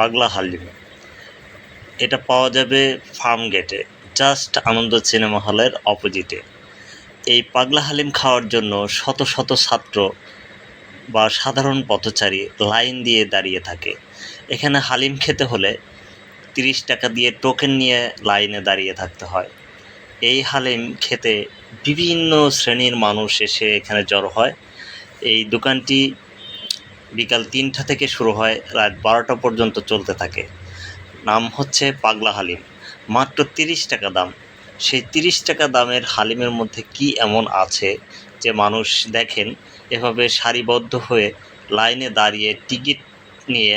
পাগলা হালিম এটা পাওয়া যাবে ফার্ম গেটে, জাস্ট আনন্দ সিনেমা হলের অপোজিটে। এই পাগলা হালিম খাওয়ার জন্য শত শত ছাত্র বা সাধারণ পথচারী লাইন দিয়ে দাঁড়িয়ে থাকে। এখানে হালিম খেতে হলে তিরিশ টাকা দিয়ে টোকেন নিয়ে লাইনে দাঁড়িয়ে থাকতে হয়। এই হালিম খেতে বিভিন্ন শ্রেণির মানুষ এসে এখানে জড়ো হয়। এই দোকানটি বিকাল তিনটা থেকে শুরু হয়, রাত বারোটা পর্যন্ত চলতে থাকে। নাম হচ্ছে পাগলা হালিম। মাত্র তিরিশ টাকা দাম। সেই তিরিশ টাকা দামের হালিমের মধ্যে কি এমন আছে যে মানুষ দেখেন, এভাবে সারিবদ্ধ হয়ে লাইনে দাঁড়িয়ে টিকিট নিয়ে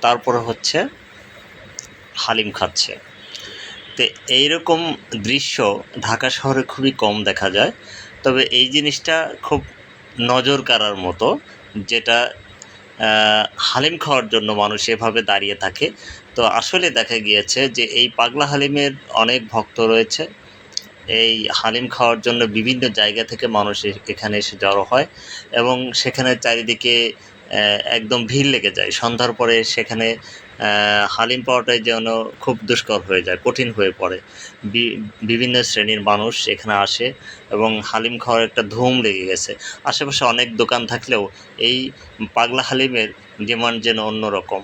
তারপরে হচ্ছে হালিম খাচ্ছে। তো এইরকম দৃশ্য ঢাকা শহরে খুবই কম দেখা যায়। তবে এই জিনিসটা খুব নজর কাড়ার মতো, যেটা হালিম খাওয়ার জন্য মানুষ এভাবে দাঁড়িয়ে থাকে। তো আসলে দেখা গিয়েছে যে এই পাগলা হালিমের অনেক ভক্ত রয়েছে। এই হালিম খাওয়ার জন্য বিভিন্ন জায়গা থেকে মানুষ এখানে এসে জড়ো হয় এবং সেখানে চারিদিকে একদম ভিড় লেগে যায়। সন্ধ্যার পরে সেখানে হালিম পাওয়াটাই যেন খুব দুষ্কর হয়ে যায়, কঠিন হয়ে পড়ে। বিভিন্ন শ্রেণির মানুষ এখানে আসে এবং হালিম খাওয়ার একটা ধুম লেগে গেছে। আশেপাশে অনেক দোকান থাকলেও এই পাগলা হালিমের ডিমান্ড যেন অন্যরকম।